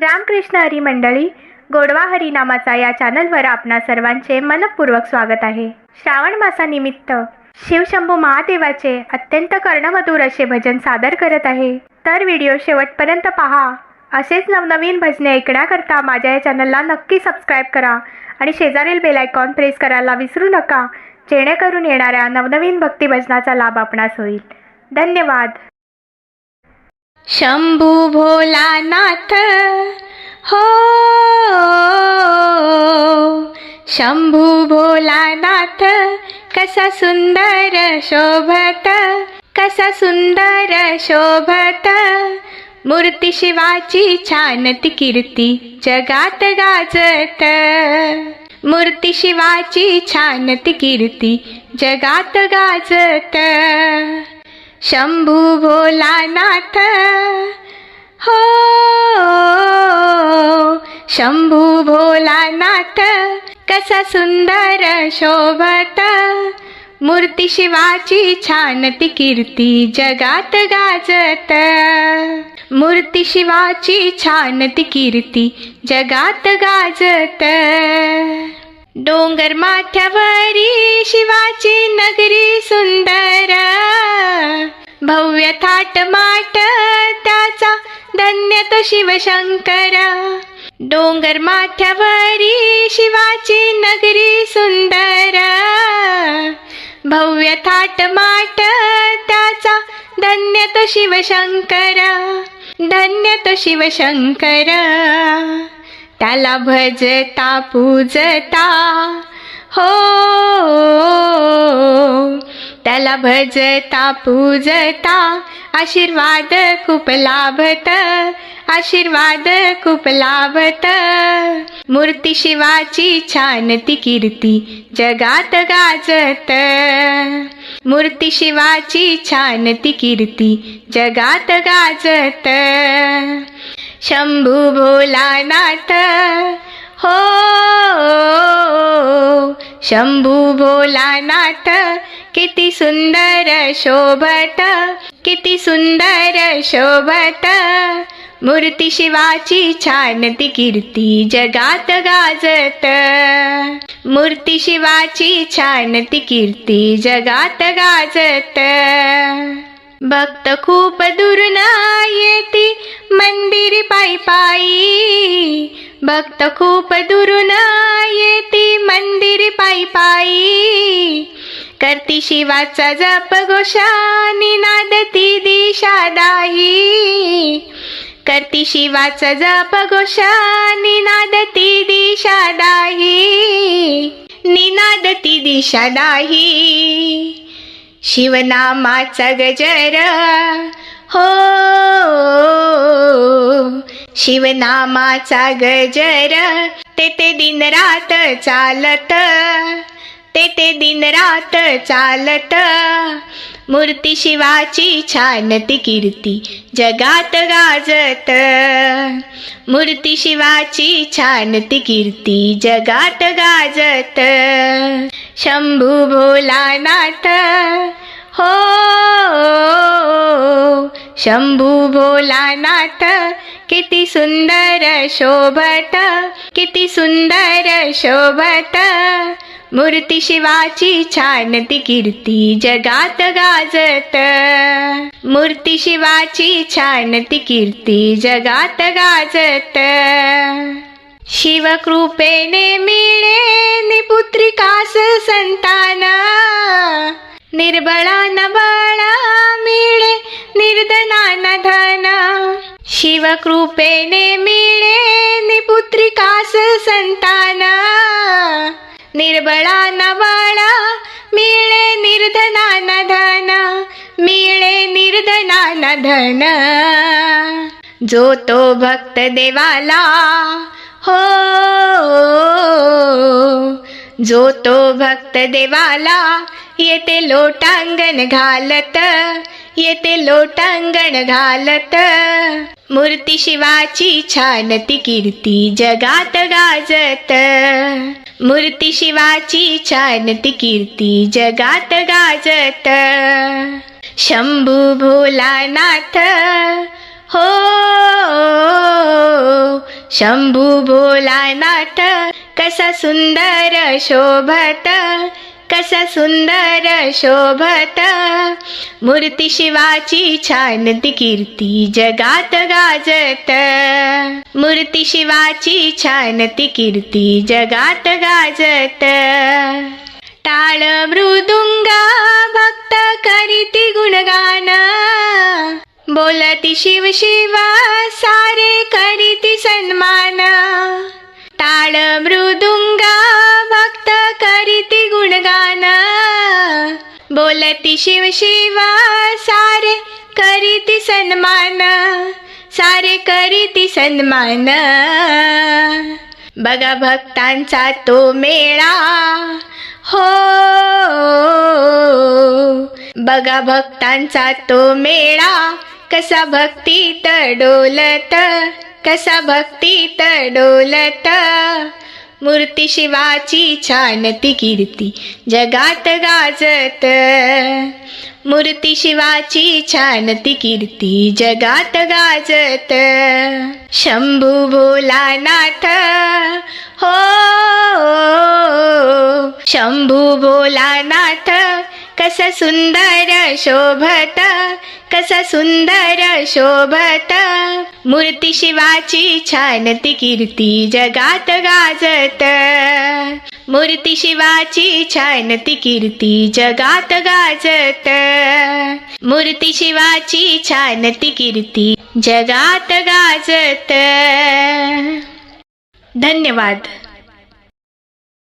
रामकृष्ण हरी मंडळी गोडवा हरी नामाचा या चॅनलवर आपणा सर्वांचे मनपूर्वक स्वागत आहे. श्रावण मासानिमित्त शिवशंभू महादेवाचे अत्यंत कर्णमधुर असे भजन सादर करत आहे. तर व्हिडिओ शेवटपर्यंत पहा. असेच नवनवीन भजने ऐकण्याकरता माझ्या या चॅनलला नक्की सबस्क्राईब करा आणि शेजारील बेल आयकॉन प्रेस करायला विसरू नका. जेणेकरून येणाऱ्या नवनवीन भक्ती भजनाचा लाभ आपणास होईल. धन्यवाद. शंभू भोलानाथ हो. शंभू भोलानाथ कसा सुंदर शोभत कसा सुंदर शोभत. मूर्ती शिवाची छान ती कीर्ती जगात गाजत. मूर्ती शिवाची छान ती कीर्ती जगात गाजत. शंभू भोलानाथ हो शंभू भोलानाथ कसा सुंदर शोभत. मूर्ती शिवाची छान ती कीर्ती जगात गाजत. मूर्ती शिवाची छान ती कीर्ती जगात गाजत. डोंगर माथ्यावरी शिवाची नगरी सुंदर. भव्य थाट माट त्याचा धन्य तो शिवशंकर. डोंगर माथ्यावरी शिवाची नगरी सुंदर. भव्य थाट माट त्याचा धन्य तो शिवशंकर. धन्य तो शिवशंकर. त्याला भजता पूजता. हो त्याला भजता पूजता. आशीर्वाद खूप लाभत आशीर्वाद खूप लाभत. मूर्ती शिवाची छान ती कीर्ती जगात गाजत. मूर्ती शिवाची छान ती कीर्ती जगात गाजत. शंभू भोलानाथ हो शंभू भोलानाथ किती सुंदर शोभत किती सुंदर शोभत. मूर्ती शिवाची छान ती कीर्ती जगात गाजत. मूर्ती शिवाची छान ती कीर्ती जगात गाजत. भक्त खूप दुरून येती मंदिर पायी पायी. भक्त खूप दुरून येती मंदिर पायी पायी. करती शिवाचा जप गोशानी नादती दिशादाई करती शिवाचा जप गोशानी नादती दिशादाई निनादती दिशादाही शिवनामाचा गजर. हो शिवनामाचा गजर. ते ते दिन रात चालत. ते ते दिन रात चालत. मूर्ती शिवाची छान ती कीर्ती जगात गाजत. मूर्ती शिवाची छान ती कीर्ती जगात गाजत. शंभू भोलानाथ हो शंभू भोलानाथ किती सुंदर शोभत किती सुंदर शोभत. मूर्ती शिवाची छान ती कीर्ती जगात गाजत. मूर्ती शिवाची छान ती कीर्ती जगात गाजत. शिवकृपेने मिळे निपुत्रिकास संतान. निर्बळा नबळा मिळे निर्धना धन. शिवकृपेने मिळे निपुत्रिकास संतान. निर्बळा नवाळा मिळे निर्धनान धन मिळे निर्धना धन जो तो भक्त देवाला हो जो तो भक्त देवाला येते लोटांगण घालत येते लोटांगण घालत. मूर्ती शिवाची छान ती कीर्ती जगात गाजत. मूर्ती शिवाची छान ती कीर्ती जगात गाजत. शंभू भोलानाथ हो शंभू भोलानाथ कसा सुंदर शोभत. कस सुंदर शोभत. मूर्ती शिवाची छान ती कीर्ती जगात गाजत. मूर्ती शिवाची छान ती कीर्ती जगात गाजत. टाळ मृदुंगा भक्त करीती गुणगान. बोलती शिव शिवा सारे करीती सन्मान. टाळ मृद करीती बोलती शिव शिवा सारे करीती सन्मान. सारे करीती सन्मान. बघा भक्तांचा तो मेळा. हो. बघा भक्तांचा तो मेळा. कसा भक्ती डोलत कसा भक्तीत डोलत. मूर्ती शिवाची छान ती कीर्ती. जगात गाजत. मूर्ती शिवाची छान ती कीर्ती. जगात गाजत. शंभू भोलानाथ. हो. शंभू भोलानाथ कस सुंदर शोभत. कसा सुंदर शोभत. मूर्ती शिवाची छान ती कीर्ती जगात गाजत. मूर्ती शिवाची छान ती कीर्ती जगात गाजत. मूर्ती शिवाची छान ती कीर्ती जगात गाजत. धन्यवाद.